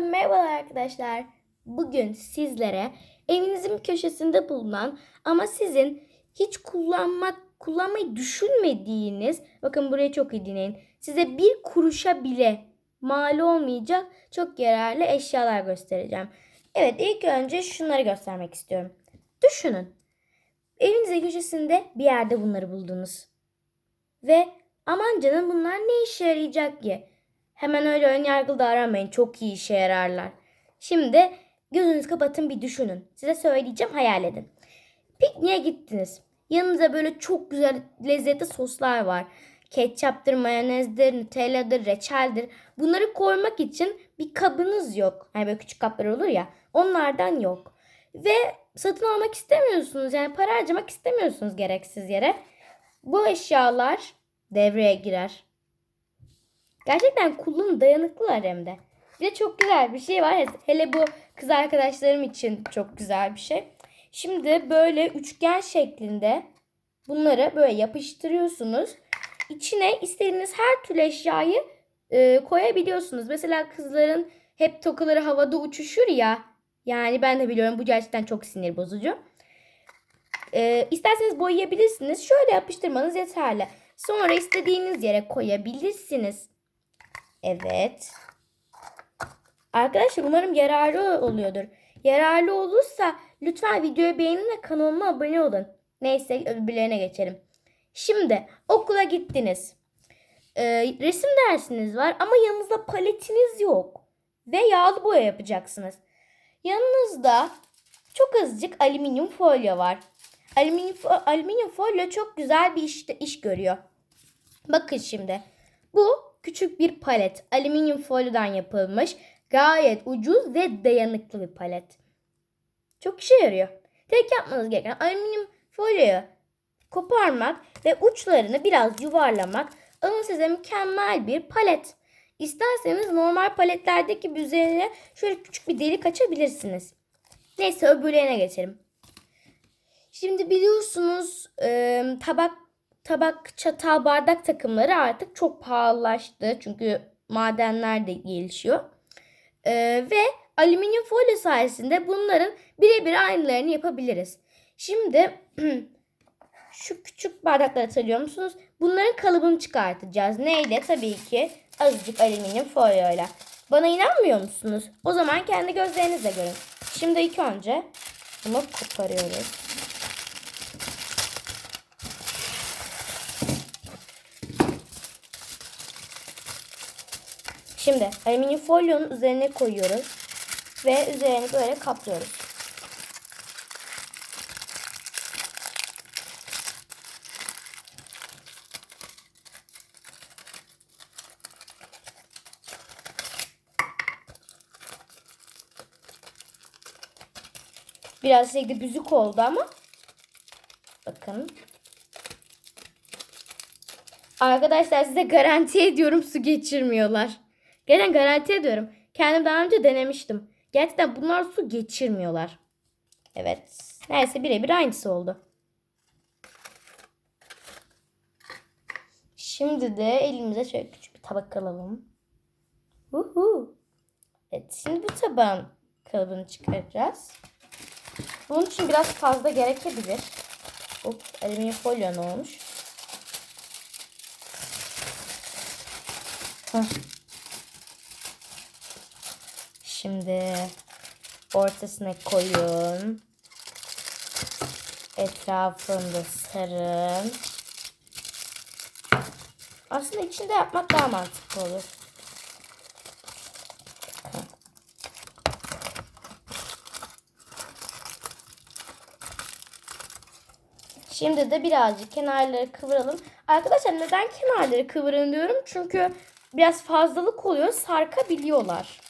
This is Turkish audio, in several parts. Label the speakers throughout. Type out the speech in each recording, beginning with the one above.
Speaker 1: Merhabalar arkadaşlar. Bugün sizlere evinizin köşesinde bulunan ama sizin hiç kullanmak kullanmayı düşünmediğiniz bakın buraya çok iyi dinleyin. Size bir kuruşa bile mal olmayacak çok yararlı eşyalar göstereceğim. Evet ilk önce şunları göstermek istiyorum. Düşünün. Evinizin köşesinde bir yerde bunları buldunuz. Ve aman canım bunlar ne işe yarayacak ki? Hemen öyle ön yargılı davranmayın. Çok iyi işe yararlar. Şimdi gözünüzü kapatın bir düşünün. Size söyleyeceğim hayal edin. Pikniğe gittiniz. Yanınızda böyle çok güzel lezzetli soslar var. Ketçaptır, mayonezdir, nutelladır, reçeldir. Bunları koymak için bir kabınız yok. Hani böyle küçük kaplar olur ya. Onlardan yok. Ve satın almak istemiyorsunuz. Yani para harcamak istemiyorsunuz gereksiz yere. Bu eşyalar devreye girer. Gerçekten kullanım dayanıklılar hem de. Bir de çok güzel bir şey var. Hele bu kız arkadaşlarım için çok güzel bir şey. Şimdi böyle üçgen şeklinde bunları böyle yapıştırıyorsunuz. İçine istediğiniz her türlü eşyayı e, koyabiliyorsunuz. Mesela kızların hep tokaları havada uçuşur ya. Yani ben de biliyorum bu gerçekten çok sinir bozucu. E, isterseniz boyayabilirsiniz. Şöyle yapıştırmanız yeterli. Sonra istediğiniz yere koyabilirsiniz. Evet. Arkadaşlar umarım yararlı oluyordur. Yararlı olursa lütfen videoyu beğenin ve kanalıma abone olun. Neyse öbürlerine geçelim. Şimdi okula gittiniz. Ee, resim dersiniz var ama yanınızda paletiniz yok. Ve yağlı boya yapacaksınız. Yanınızda çok azıcık alüminyum folyo var. Alüminyum, alüminyum folyo çok güzel bir iş, iş görüyor. Bakın şimdi. Bu küçük bir palet. Alüminyum folyodan yapılmış. Gayet ucuz ve dayanıklı bir palet. Çok işe yarıyor. Tek yapmanız gereken alüminyum folyoyu koparmak ve uçlarını biraz yuvarlamak. Alın size mükemmel bir palet. İsterseniz normal paletlerdeki üzerine şöyle küçük bir delik açabilirsiniz. Neyse öbürlerine geçelim. Şimdi biliyorsunuz tabak tabak, çatal, bardak takımları artık çok pahalılaştı. Çünkü madenler de gelişiyor. Ee, ve alüminyum folyo sayesinde bunların birebir aynılarını yapabiliriz. Şimdi şu küçük bardakları hatırlıyor musunuz? Bunların kalıbını çıkartacağız. Neyle? Tabii ki azıcık alüminyum folyoyla. Bana inanmıyor musunuz? O zaman kendi gözlerinizle görün. Şimdi ilk önce bunu koparıyoruz. Şimdi alüminyum folyonun üzerine koyuyoruz. Ve üzerini böyle kaplıyoruz. Biraz şeyde büzük oldu ama bakın. Arkadaşlar size garanti ediyorum su geçirmiyorlar. Gerçekten garanti ediyorum. Kendim daha önce denemiştim. Gerçekten bunlar su geçirmiyorlar. Evet. Neyse birebir aynısı oldu. Şimdi de elimize şöyle küçük bir tabak alalım. Uhu. Evet şimdi bu tabağın kalıbını çıkaracağız. Bunun için biraz fazla gerekebilir. Hop, alüminyum folyo ne olmuş? Heh. Şimdi ortasına koyun. Etrafını da sarın. Aslında içinde yapmak daha mantıklı olur. Şimdi de birazcık kenarları kıvıralım. Arkadaşlar neden kenarları kıvırın diyorum? Çünkü biraz fazlalık oluyor. Sarkabiliyorlar.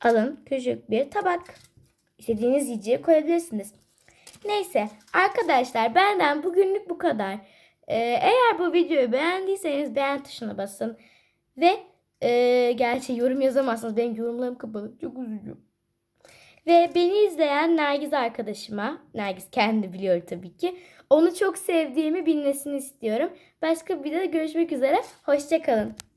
Speaker 1: Alın küçük bir tabak. İstediğiniz yiyeceği koyabilirsiniz. Neyse arkadaşlar benden bugünlük bu kadar. Ee, eğer bu videoyu beğendiyseniz beğen tuşuna basın. Ve e, gerçi yorum yazamazsınız. Benim yorumlarım kapalı. Çok üzücü. Ve beni izleyen Nergiz arkadaşıma, Nergiz kendi biliyor tabii ki. Onu çok sevdiğimi bilmesini istiyorum. Başka bir videoda görüşmek üzere. Hoşçakalın.